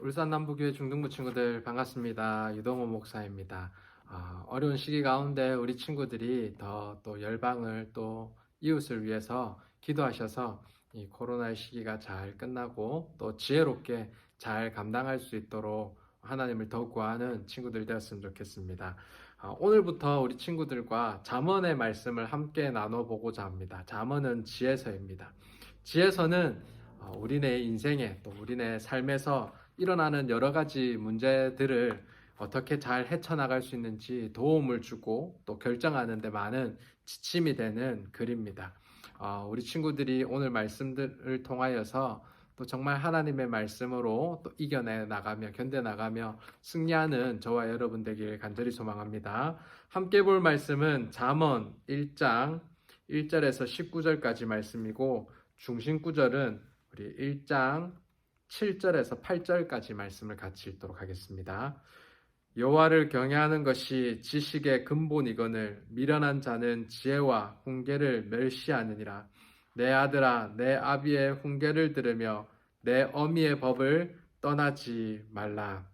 울산 남부교회 중등부 친구들 반갑습니다. 유동호 목사입니다. 아, 어려운 시기 가운데 우리 친구들이 더 또 열방을 또 이웃을 위해서 기도하셔서 이 코로나의 시기가 잘 끝나고 또 지혜롭게 잘 감당할 수 있도록 하나님을 더 구하는 친구들 되었으면 좋겠습니다. 아, 오늘부터 우리 친구들과 잠언의 말씀을 함께 나눠보고자 합니다. 잠언은 지혜서입니다. 지혜서는 어, 우리네 인생에 또 우리네 삶에서 일어나는 여러 가지 문제들을 어떻게 잘 헤쳐나갈 수 있는지 도움을 주고 또 결정하는 데 많은 지침이 되는 글입니다. 어, 우리 친구들이 오늘 말씀들을 통하여서 또 정말 하나님의 말씀으로 또 이겨내 나가며 견뎌 나가며 승리하는 저와 여러분 되길 간절히 소망합니다. 함께 볼 말씀은 잠언 1장 1절에서 19절까지 말씀이고 중심 구절은 우리 1장 7절에서 8절까지 말씀을 같이 읽도록 하겠습니다. 여호와를 경외하는 것이 지식의 근본이거늘 미련한 자는 지혜와 훈계를 멸시하느니라. 내 아들아 내 아비의 훈계를 들으며 내 어미의 법을 떠나지 말라.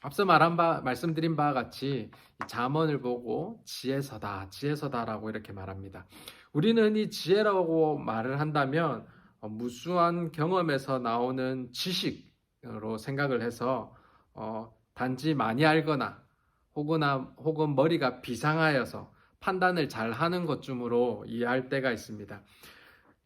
앞서 말한 바 말씀드린 바와 같이 이 잠언을 보고 지혜서다 지혜서다라고 이렇게 말합니다. 우리는 이 지혜라고 말을 한다면 어, 무수한 경험에서 나오는 지식으로 생각을 해서 어, 단지 많이 알거나 혹은 혹은 머리가 비상하여서 판단을 잘 하는 것쯤으로 이해할 때가 있습니다.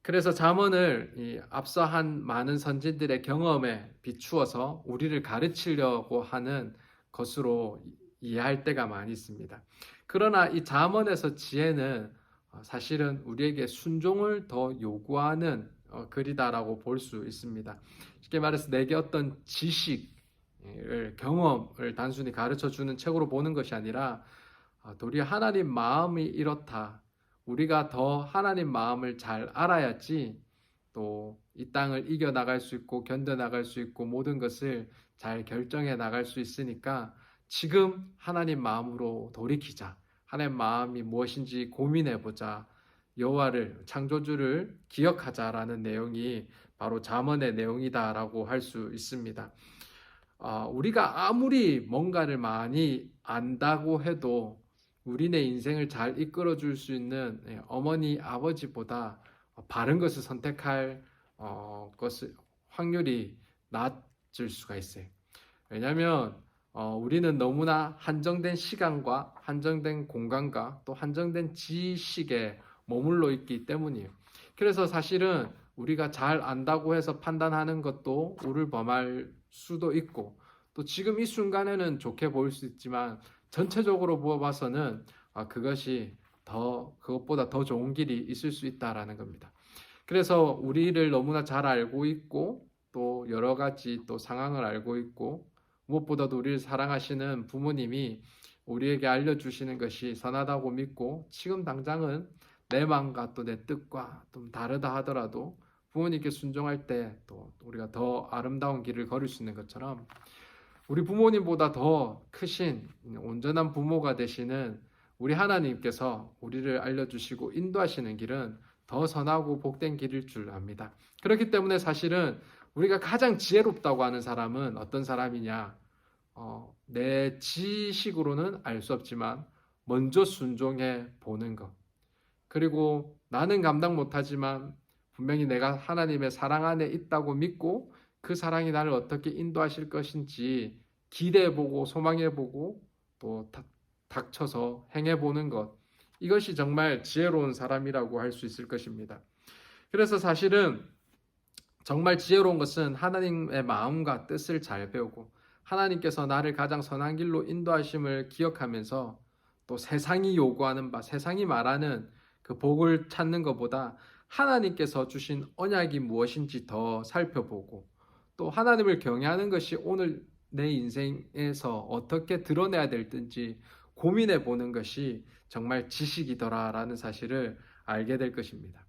그래서 잠언을 이 앞서 한 많은 선진들의 경험에 비추어서 우리를 가르치려고 하는 것으로 이해할 때가 많이 있습니다. 그러나 이 잠언에서 지혜는 어, 사실은 우리에게 순종을 더 요구하는 어, 글이다라고 볼 수 있습니다. 쉽게 말해서 내게 어떤 지식을 경험을 단순히 가르쳐 주는 책으로 보는 것이 아니라 어, 도리어 하나님 마음이 이렇다. 우리가 더 하나님 마음을 잘 알아야지 또 이 땅을 이겨 나갈 수 있고 견뎌 나갈 수 있고 모든 것을 잘 결정해 나갈 수 있으니까 지금 하나님 마음으로 돌이키자. 하나님 마음이 무엇인지 고민해 보자. 여호와를 창조주를 기억하자라는 내용이 바로 잠언의 내용이다라고 할 수 있습니다. 아, 우리가 아무리 뭔가를 많이 안다고 해도 우리네 인생을 잘 이끌어 줄 수 있는 예, 어머니 아버지보다 바른 것을 선택할 어, 것을 확률이 낮을 수가 있어요. 왜냐하면 어, 우리는 너무나 한정된 시간과 한정된 공간과 또 한정된 지식에 머물러 있기 때문이에요. 그래서 사실은 우리가 잘 안다고 해서 판단하는 것도 우를 범할 수도 있고 또 지금 이 순간에는 좋게 보일 수 있지만 전체적으로 보아봐서는 아, 그것이 더 그것보다 더 좋은 길이 있을 수 있다라는 겁니다. 그래서 우리를 너무나 잘 알고 있고 또 여러 가지 또 상황을 알고 있고 무엇보다도 우리를 사랑하시는 부모님이 우리에게 알려주시는 것이 선하다고 믿고 지금 당장은 내 마음과 또 내 뜻과 좀 다르다 하더라도 부모님께 순종할 때 또 우리가 더 아름다운 길을 걸을 수 있는 것처럼 우리 부모님보다 더 크신 온전한 부모가 되시는 우리 하나님께서 우리를 알려주시고 인도하시는 길은 더 선하고 복된 길일 줄 압니다. 그렇기 때문에 사실은 우리가 가장 지혜롭다고 하는 사람은 어떤 사람이냐? 어, 내 지식으로는 알 수 없지만 먼저 순종해 보는 것. 그리고 나는 감당 못하지만 분명히 내가 하나님의 사랑 안에 있다고 믿고 그 사랑이 나를 어떻게 인도하실 것인지 기대해보고 소망해보고 또 닥쳐서 행해보는 것. 이것이 정말 지혜로운 사람이라고 할 수 있을 것입니다. 그래서 사실은 정말 지혜로운 것은 하나님의 마음과 뜻을 잘 배우고 하나님께서 나를 가장 선한 길로 인도하심을 기억하면서 또 세상이 요구하는 바, 세상이 말하는 그 복을 찾는 것보다 하나님께서 주신 언약이 무엇인지 더 살펴보고 또 하나님을 경외하는 것이 오늘 내 인생에서 어떻게 드러내야 될지 고민해 보는 것이 정말 지식이더라라는 사실을 알게 될 것입니다.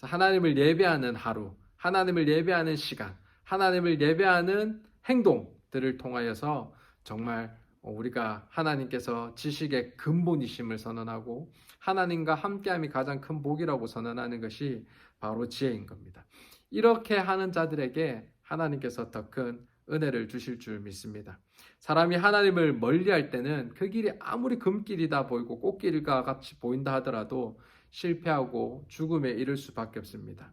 하나님을 예배하는 하루, 하나님을 예배하는 시간, 하나님을 예배하는 행동들을 통하여서 정말 우리가 하나님께서 지식의 근본이심을 선언하고 하나님과 함께함이 가장 큰 복이라고 선언하는 것이 바로 지혜인 겁니다. 이렇게 하는 자들에게 하나님께서 더 큰 은혜를 주실 줄 믿습니다. 사람이 하나님을 멀리할 때는 그 길이 아무리 금길이다 보이고 꽃길과 같이 보인다 하더라도 실패하고 죽음에 이를 수밖에 없습니다.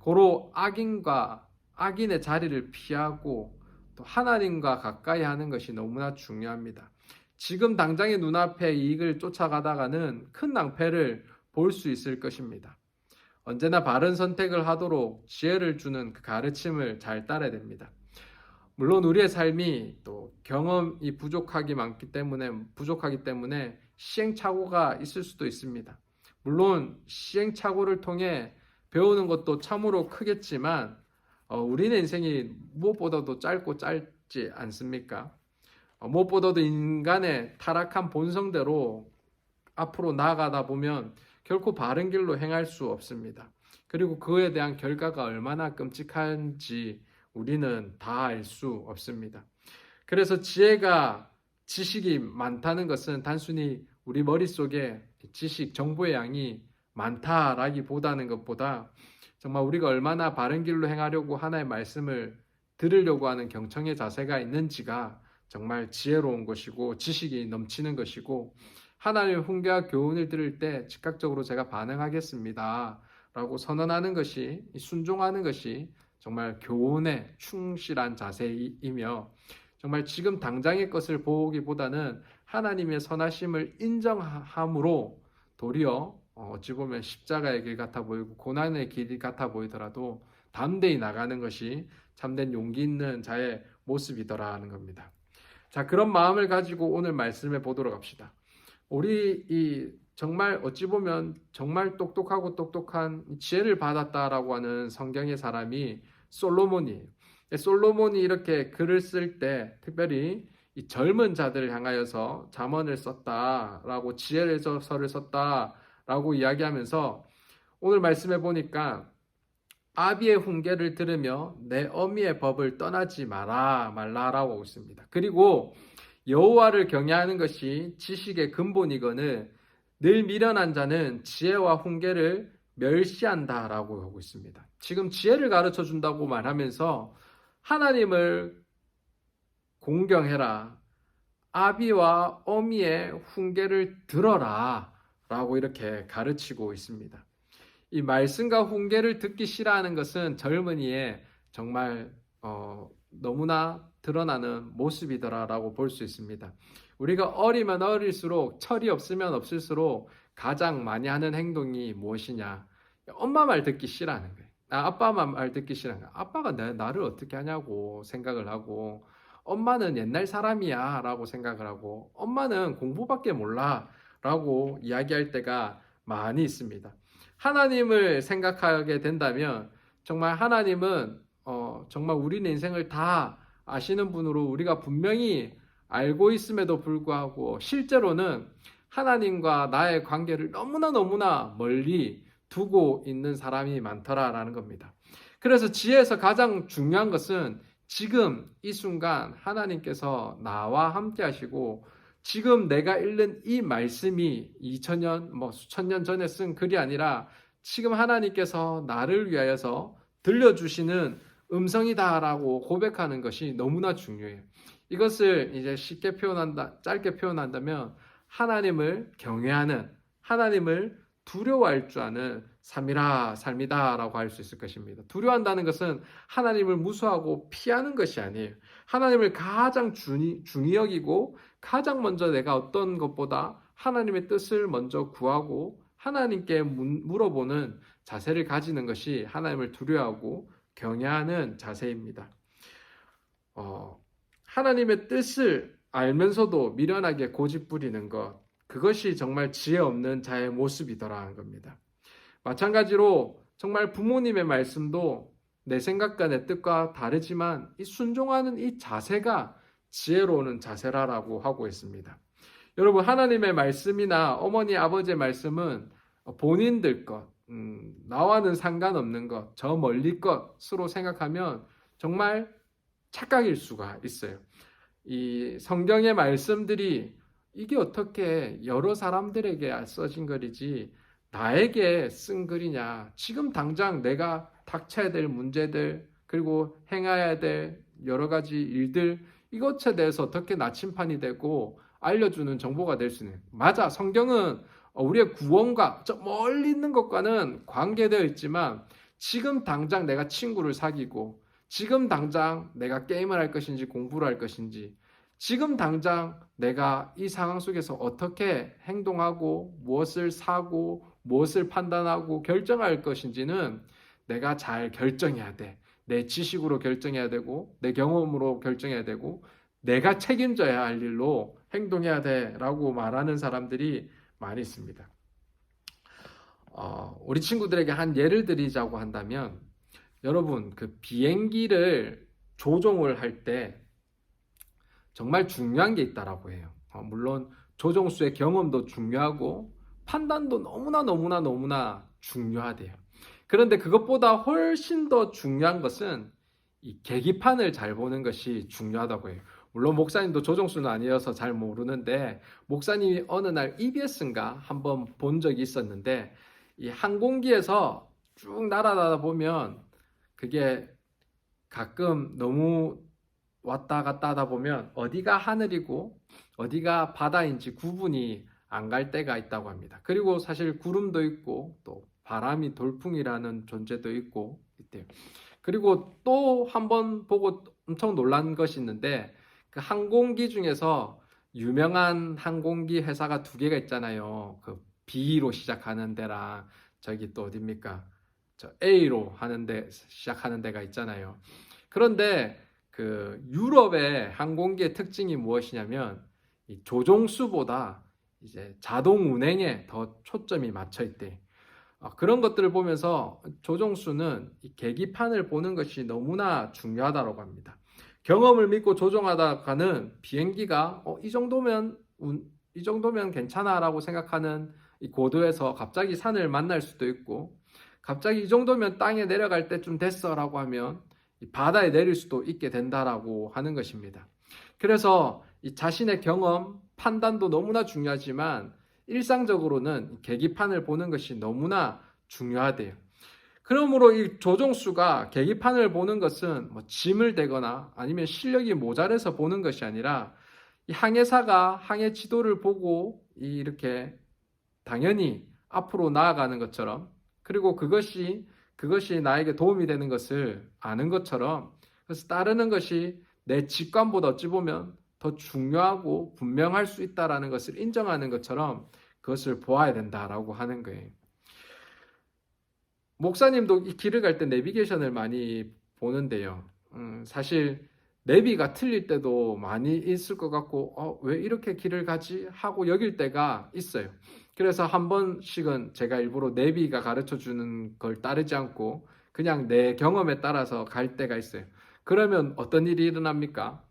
고로 악인과 악인의 자리를 피하고 또 하나님과 가까이 하는 것이 너무나 중요합니다. 지금 당장의 눈앞에 이익을 쫓아가다가는 큰 낭패를 볼 수 있을 것입니다. 언제나 바른 선택을 하도록 지혜를 주는 그 가르침을 잘 따라야 됩니다. 물론 우리의 삶이 또 경험이 부족하기 많기 때문에 부족하기 때문에 시행착오가 있을 수도 있습니다. 물론 시행착오를 통해 배우는 것도 참으로 크겠지만 어, 우리는 인생이 무엇보다도 짧고 짧지 않습니까? 어, 무엇보다도 인간의 타락한 본성대로 앞으로 나아가다 보면 결코 바른 길로 행할 수 없습니다. 그리고 그에 대한 결과가 얼마나 끔찍한지 우리는 다 알 수 없습니다. 그래서 지혜가 지식이 많다는 것은 단순히 우리 머릿속에 지식, 정보의 양이 많다라기보다는 것보다 정말 우리가 얼마나 바른 길로 행하려고 하나의 말씀을 들으려고 하는 경청의 자세가 있는지가 정말 지혜로운 것이고 지식이 넘치는 것이고 하나님의 훈계와 교훈을 들을 때 즉각적으로 제가 반응하겠습니다. 라고 선언하는 것이 순종하는 것이 정말 교훈에 충실한 자세이며 정말 지금 당장의 것을 보기보다는 하나님의 선하심을 인정함으로 도리어 어찌 보면 십자가의 길 같아 보이고 고난의 길 같아 보이더라도 담대히 나가는 것이 참된 용기 있는 자의 모습이더라는 겁니다. 자, 그런 마음을 가지고 오늘 말씀해 보도록 합시다. 우리 이 정말 어찌 보면 정말 똑똑하고 똑똑한 지혜를 받았다라고 하는 성경의 사람이 솔로몬이에요. 솔로몬이 이렇게 글을 쓸 때 특별히 이 젊은 자들을 향하여서 잠언을 썼다라고 지혜를 서를 썼다 라고 이야기하면서 오늘 말씀해 보니까 아비의 훈계를 들으며 내 어미의 법을 떠나지 마라 말라라고 있습니다. 그리고 여호와를 경외하는 것이 지식의 근본이거늘 늘 미련한 자는 지혜와 훈계를 멸시한다라고 하고 있습니다. 지금 지혜를 가르쳐 준다고 말하면서 하나님을 공경해라. 아비와 어미의 훈계를 들어라. 라고 이렇게 가르치고 있습니다. 이 말씀과 훈계를 듣기 싫어하는 것은 젊은이의 정말 어, 너무나 드러나는 모습이더라라고 볼 수 있습니다. 우리가 어리면 어릴수록 철이 없으면 없을수록 가장 많이 하는 행동이 무엇이냐? 엄마 말 듣기 싫어하는 거예요. 아, 아빠 말 듣기 싫어하는 거예요. 아빠가 내, 나를 어떻게 하냐고 생각을 하고 엄마는 옛날 사람이야 라고 생각을 하고 엄마는 공부밖에 몰라 라고 이야기할 때가 많이 있습니다. 하나님을 생각하게 된다면 정말 하나님은 어, 정말 우리는 인생을 다 아시는 분으로 우리가 분명히 알고 있음에도 불구하고 실제로는 하나님과 나의 관계를 너무나 너무나 멀리 두고 있는 사람이 많더라라는 겁니다. 그래서 지혜에서 가장 중요한 것은 지금 이 순간 하나님께서 나와 함께 하시고 지금 내가 읽는 이 말씀이 2000년 뭐 수천 년 전에 쓴 글이 아니라 지금 하나님께서 나를 위하여서 들려주시는 음성이다라고 고백하는 것이 너무나 중요해요. 이것을 이제 쉽게 표현한다, 짧게 표현한다면 하나님을 경외하는, 하나님을 두려워할 줄 아는 삶이라, 삶이다라고 할 수 있을 것입니다. 두려워한다는 것은 하나님을 무수하고 피하는 것이 아니에요. 하나님을 가장 중히, 중히 여기고 가장 먼저 내가 어떤 것보다 하나님의 뜻을 먼저 구하고 하나님께 물어보는 자세를 가지는 것이 하나님을 두려워하고 경외하는 자세입니다. 어, 하나님의 뜻을 알면서도 미련하게 고집 부리는 것, 그것이 정말 지혜 없는 자의 모습이더라는 겁니다. 마찬가지로 정말 부모님의 말씀도 내 생각과 내 뜻과 다르지만 이 순종하는 이 자세가 지혜로우는 자세라라고 하고 있습니다. 여러분 하나님의 말씀이나 어머니 아버지의 말씀은 본인들 것, 음, 나와는 상관없는 것, 저 멀리 것으로 생각하면 정말 착각일 수가 있어요. 이 성경의 말씀들이 이게 어떻게 여러 사람들에게 써진 글이지 나에게 쓴 글이냐. 지금 당장 내가 닥쳐야 될 문제들, 그리고 행해야 될 여러 가지 일들 이것에 대해서 어떻게 나침판이 되고 알려주는 정보가 될 수 있는 맞아 성경은 우리의 구원과 저 멀리 있는 것과는 관계되어 있지만 지금 당장 내가 친구를 사귀고 지금 당장 내가 게임을 할 것인지 공부를 할 것인지 지금 당장 내가 이 상황 속에서 어떻게 행동하고 무엇을 사고 무엇을 판단하고 결정할 것인지는 내가 잘 결정해야 돼. 내 지식으로 결정해야 되고 내 경험으로 결정해야 되고 내가 책임져야 할 일로 행동해야 돼 라고 말하는 사람들이 많이 있습니다. 어, 우리 친구들에게 한 예를 드리자고 한다면 여러분 그 비행기를 조종을 할 때 정말 중요한 게 있다라고 해요. 어, 물론 조종수의 경험도 중요하고 판단도 너무나 너무나 너무나 중요하대요. 그런데 그것보다 훨씬 더 중요한 것은 이 계기판을 잘 보는 것이 중요하다고 해요. 물론 목사님도 조종수는 아니어서 잘 모르는데 목사님이 어느 날 EBS인가 한번 본 적이 있었는데 이 항공기에서 쭉 날아다니다 보면 그게 가끔 너무 왔다 갔다 하다 보면 어디가 하늘이고 어디가 바다인지 구분이 안 갈 때가 있다고 합니다. 그리고 사실 구름도 있고 또 바람이 돌풍이라는 존재도 있고 있대요. 그리고 또 한 번 보고 엄청 놀란 것이 있는데 그 항공기 중에서 유명한 항공기 회사가 두 개가 있잖아요. 그 B로 시작하는 데랑 저기 또 어딥니까? 저 A로 하는 데 시작하는 데가 있잖아요. 그런데 그 유럽의 항공기의 특징이 무엇이냐면 이 조종수보다 이제 자동 운행에 더 초점이 맞춰 있대. 어, 그런 것들을 보면서 조종수는 이 계기판을 보는 것이 너무나 중요하다고 합니다. 경험을 믿고 조종하다가는 비행기가 어, 이 정도면 운, 이 정도면 괜찮아라고 생각하는 이 고도에서 갑자기 산을 만날 수도 있고 갑자기 이 정도면 땅에 내려갈 때쯤 됐어라고 하면 이 바다에 내릴 수도 있게 된다라고 하는 것입니다. 그래서 이 자신의 경험, 판단도 너무나 중요하지만 일상적으로는 계기판을 보는 것이 너무나 중요하대요. 그러므로 이 조종수가 계기판을 보는 것은 뭐 짐을 대거나 아니면 실력이 모자라서 보는 것이 아니라 이 항해사가 항해 지도를 보고 이렇게 당연히 앞으로 나아가는 것처럼 그리고 그것이 그것이 나에게 도움이 되는 것을 아는 것처럼 그래서 따르는 것이 내 직관보다 어찌 보면 더 중요하고 분명할 수 있다라는 것을 인정하는 것처럼 그것을 보아야 된다라고 하는 거예요. 목사님도 이 길을 갈 때 내비게이션을 많이 보는데요. 음, 사실 내비가 틀릴 때도 많이 있을 것 같고 어, 왜 이렇게 길을 가지 하고 여길 때가 있어요. 그래서 한 번씩은 제가 일부러 내비가 가르쳐 주는 걸 따르지 않고 그냥 내 경험에 따라서 갈 때가 있어요. 그러면 어떤 일이 일어납니까?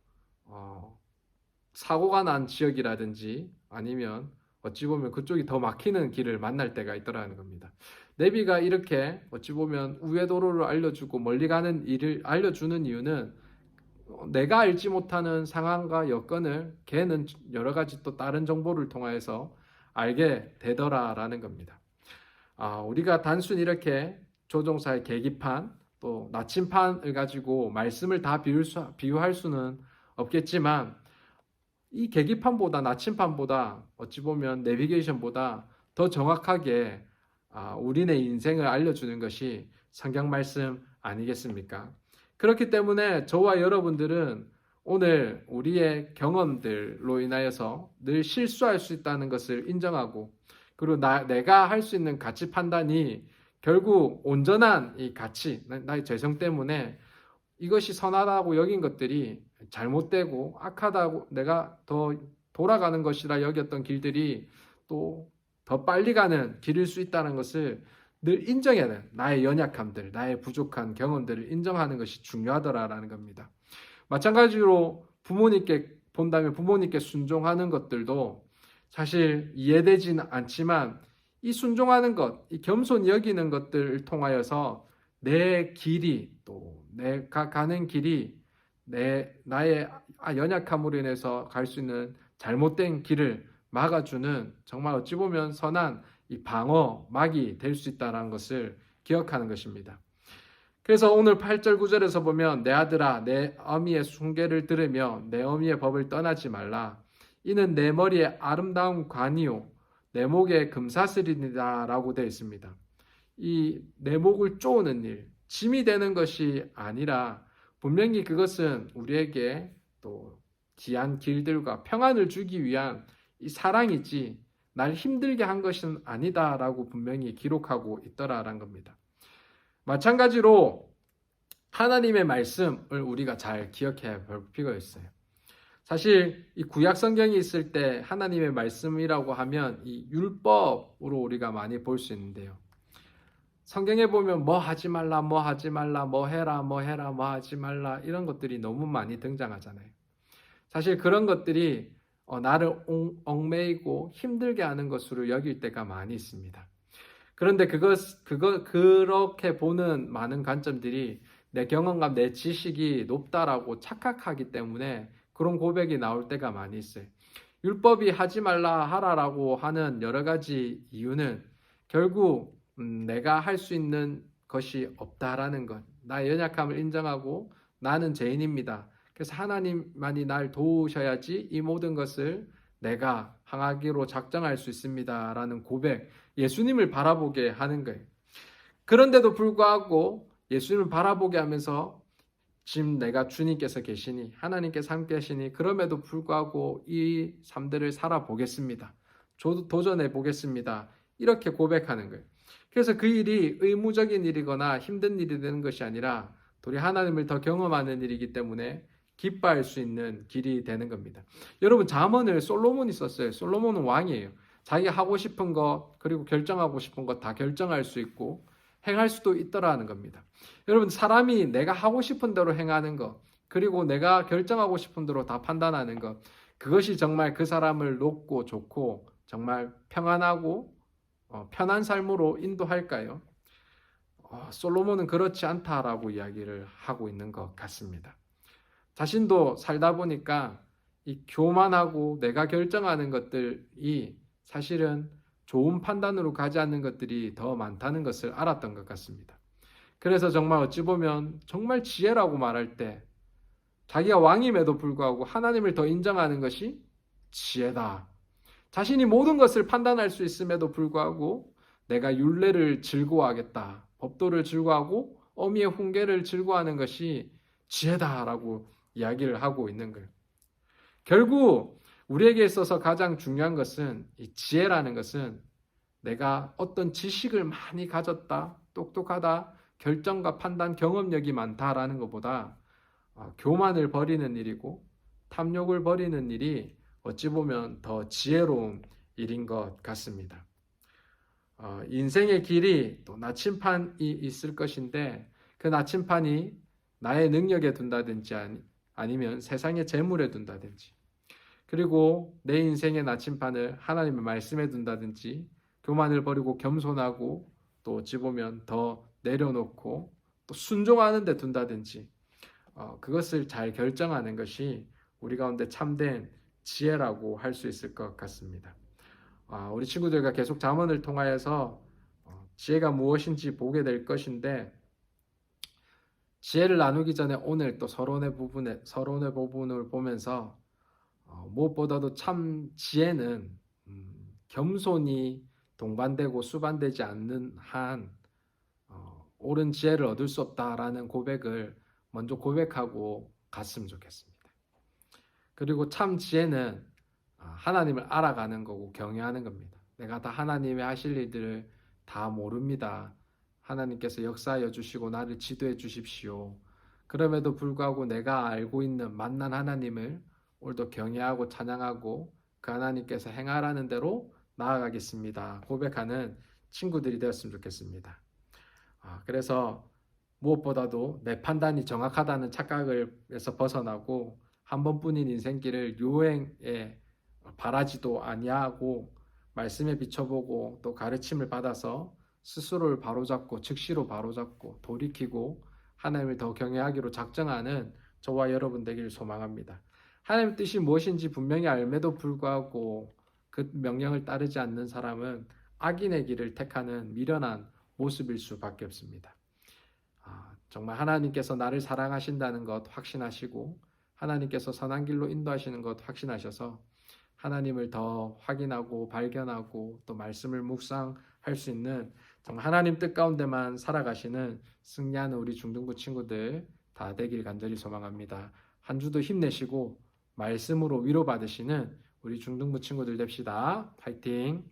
어, 사고가 난 지역이라든지 아니면 어찌 보면 그쪽이 더 막히는 길을 만날 때가 있더라는 겁니다. 내비가 이렇게 어찌 보면 우회 도로를 알려주고 멀리 가는 일을 알려주는 이유는 내가 알지 못하는 상황과 여건을 걔는 여러 가지 또 다른 정보를 통하여서 알게 되더라라는 겁니다. 아, 우리가 단순히 이렇게 조종사의 계기판 또 나침판을 가지고 말씀을 다 비유할 수는 없겠지만 이 계기판보다 나침판보다 어찌 보면 내비게이션보다 더 정확하게 아, 우리네 인생을 알려주는 것이 성경 말씀 아니겠습니까? 그렇기 때문에 저와 여러분들은 오늘 우리의 경험들로 인하여서 늘 실수할 수 있다는 것을 인정하고 그리고 나, 내가 할 수 있는 가치 판단이 결국 온전한 이 가치, 나의 재성 때문에 이것이 선하다고 여긴 것들이 잘못되고 악하다고 내가 더 돌아가는 것이라 여겼던 길들이 또 더 빨리 가는 길일 수 있다는 것을 늘 인정해야 돼. 나의 연약함들, 나의 부족한 경험들을 인정하는 것이 중요하더라라는 겁니다. 마찬가지로 부모님께 본다면 부모님께 순종하는 것들도 사실 이해되지는 않지만 이 순종하는 것, 이 겸손히 여기는 것들을 통하여서 내 길이 또 내가 가는 길이 내 나의 연약함으로 인해서 갈 수 있는 잘못된 길을 막아주는 정말 어찌 보면 선한 이 방어막이 될 수 있다는 것을 기억하는 것입니다. 그래서 오늘 8절 9절에서 보면 내 아들아 내 어미의 숭계를 들으며 내 어미의 법을 떠나지 말라 이는 내 머리에 아름다운 관이요 내 목에 금사슬이니다라고 되어 있습니다. 이 내 목을 쪼는 일, 짐이 되는 것이 아니라 분명히 그것은 우리에게 또 귀한 길들과 평안을 주기 위한 이 사랑이지 날 힘들게 한 것은 아니다라고 분명히 기록하고 있더라라는 겁니다. 마찬가지로 하나님의 말씀을 우리가 잘 기억해야 볼 필요가 있어요. 사실 이 구약 성경이 있을 때 하나님의 말씀이라고 하면 이 율법으로 우리가 많이 볼 수 있는데요. 성경에 보면 뭐 하지 말라, 뭐 하지 말라, 뭐 해라, 뭐 해라, 뭐 하지 말라 이런 것들이 너무 많이 등장하잖아요. 사실 그런 것들이 어, 나를 옹- 얽매이고 힘들게 하는 것으로 여길 때가 많이 있습니다. 그런데 그것, 그거, 그렇게 보는 많은 관점들이 내 경험과 내 지식이 높다라고 착각하기 때문에 그런 고백이 나올 때가 많이 있어요. 율법이 하지 말라 하라라고 하는 여러 가지 이유는 결국 음, 내가 할 수 있는 것이 없다라는 것, 나의 연약함을 인정하고 나는 죄인입니다. 그래서 하나님만이 날 도우셔야지 이 모든 것을 내가 항하기로 작정할 수 있습니다라는 고백, 예수님을 바라보게 하는 거예요. 그런데도 불구하고 예수님을 바라보게 하면서 지금 내가 주님께서 계시니 하나님께서 함께 하시니 그럼에도 불구하고 이 삶들을 살아보겠습니다. 조- 도전해 보겠습니다. 이렇게 고백하는 거예요. 그래서 그 일이 의무적인 일이거나 힘든 일이 되는 것이 아니라 우리 하나님을 더 경험하는 일이기 때문에 기뻐할 수 있는 길이 되는 겁니다. 여러분 잠언을 솔로몬이 썼어요. 솔로몬은 왕이에요. 자기가 하고 싶은 것 그리고 결정하고 싶은 것 다 결정할 수 있고 행할 수도 있더라는 겁니다. 여러분 사람이 내가 하고 싶은 대로 행하는 것 그리고 내가 결정하고 싶은 대로 다 판단하는 것 그것이 정말 그 사람을 높고 좋고 정말 평안하고 어, 편한 삶으로 인도할까요? 어, 솔로몬은 그렇지 않다라고 이야기를 하고 있는 것 같습니다. 자신도 살다 보니까 이 교만하고 내가 결정하는 것들이 사실은 좋은 판단으로 가지 않는 것들이 더 많다는 것을 알았던 것 같습니다. 그래서 정말 어찌 보면 정말 지혜라고 말할 때 자기가 왕임에도 불구하고 하나님을 더 인정하는 것이 지혜다. 자신이 모든 것을 판단할 수 있음에도 불구하고 내가 율례를 즐거워하겠다. 법도를 즐거워하고 어미의 훈계를 즐거워하는 것이 지혜다라고 이야기를 하고 있는 거예요. 결국 우리에게 있어서 가장 중요한 것은 이 지혜라는 것은 내가 어떤 지식을 많이 가졌다, 똑똑하다, 결정과 판단 경험력이 많다라는 것보다 어, 교만을 버리는 일이고 탐욕을 버리는 일이 어찌 보면 더 지혜로운 일인 것 같습니다. 어, 인생의 길이 또 나침판이 있을 것인데 그 나침판이 나의 능력에 둔다든지 아니, 아니 면 세상의 재물에 둔다든지 그리고 내 인생의 나침판을 하나님의 말씀에 둔다든지 교만을 버리고 겸손하고 또 어찌 보면 더 내려놓고 또 순종하는 데 둔다든지 어, 그것을 잘 결정하는 것이 우리 가운데 참된 지혜라고 할 수 있을 것 같습니다. 아, 우리 친구들과 계속 잠언을 통하여서 어, 지혜가 무엇인지 보게 될 것인데 지혜를 나누기 전에 오늘 또 서론의 부분에 서론의 부분을 보면서 어, 무엇보다도 참 지혜는 음, 겸손이 동반되고 수반되지 않는 한 어, 옳은 지혜를 얻을 수 없다라는 고백을 먼저 고백하고 갔으면 좋겠습니다. 그리고 참 지혜는 아, 하나님을 알아가는 거고 경외하는 겁니다. 내가 다 하나님의 하실 일들을 다 모릅니다. 하나님께서 역사하여 주시고 나를 지도해 주십시오. 그럼에도 불구하고 내가 알고 있는 만난 하나님을 오늘도 경외하고 찬양하고 그 하나님께서 행하라는 대로 나아가겠습니다. 고백하는 친구들이 되었으면 좋겠습니다. 아, 그래서 무엇보다도 내 판단이 정확하다는 착각을에서 벗어나고 한 번뿐인 인생길을 유행에 바라지도 아니하고 말씀에 비춰보고 또 가르침을 받아서 스스로를 바로잡고 즉시로 바로잡고 돌이키고 하나님을 더 경외하기로 작정하는 저와 여러분 되기를 소망합니다. 하나님의 뜻이 무엇인지 분명히 알매도 불구하고 그 명령을 따르지 않는 사람은 악인의 길을 택하는 미련한 모습일 수밖에 없습니다. 아, 정말 하나님께서 나를 사랑하신다는 것 확신하시고 하나님께서 선한 길로 인도하시는 것 확신하셔서 하나님을 더 확인하고 발견하고 또 말씀을 묵상할 수 있는 정말 하나님 뜻 가운데만 살아가시는 승리하는 우리 중등부 친구들 다 되길 간절히 소망합니다. 한 주도 힘내시고 말씀으로 위로받으시는 우리 중등부 친구들 됩시다. 파이팅!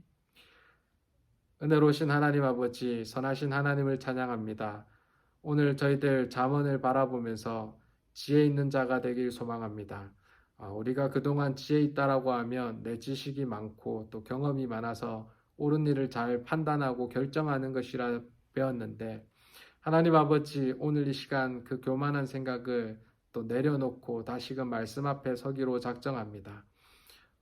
은혜로우신 하나님 아버지, 선하신 하나님을 찬양합니다. 오늘 저희들 잠언을 바라보면서 지혜 있는 자가 되길 소망합니다. 아, 우리가 그동안 지혜 있다라고 하면 내 지식이 많고 또 경험이 많아서 옳은 일을 잘 판단하고 결정하는 것이라 배웠는데 하나님 아버지 오늘 이 시간 그 교만한 생각을 또 내려놓고 다시금 말씀 앞에 서기로 작정합니다.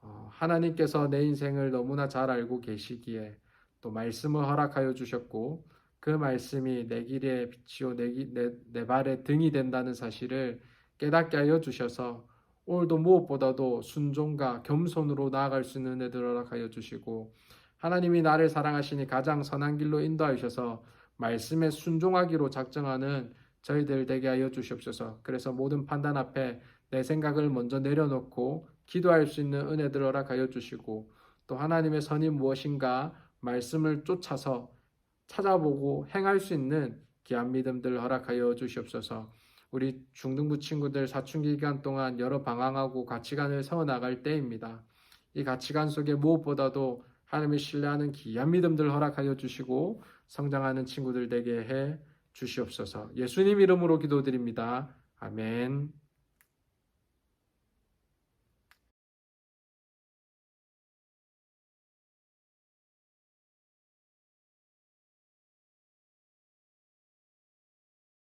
어, 하나님께서 내 인생을 너무나 잘 알고 계시기에 또 말씀을 허락하여 주셨고 그 말씀이 내 길의 빛이요 내, 기- 내, 내 발의 등이 된다는 사실을 깨닫게 하여 주셔서 오늘도 무엇보다도 순종과 겸손으로 나아갈 수 있는 은혜들 허락하여 주시고 하나님이 나를 사랑하시니 가장 선한 길로 인도하셔서 말씀에 순종하기로 작정하는 저희들 되게 하여 주시옵소서. 그래서 모든 판단 앞에 내 생각을 먼저 내려놓고 기도할 수 있는 은혜들 허락하여 주시고 또 하나님의 선이 무엇인가 말씀을 쫓아서 찾아보고 행할 수 있는 귀한 믿음들 허락하여 주시옵소서. 우리 중등부 친구들 사춘기 기간 동안 여러 방황하고 가치관을 세워나갈 때입니다. 이 가치관 속에 무엇보다도 하나님을 신뢰하는 귀한 믿음들 허락하여 주시고 성장하는 친구들 되게 해 주시옵소서. 예수님 이름으로 기도드립니다. 아멘.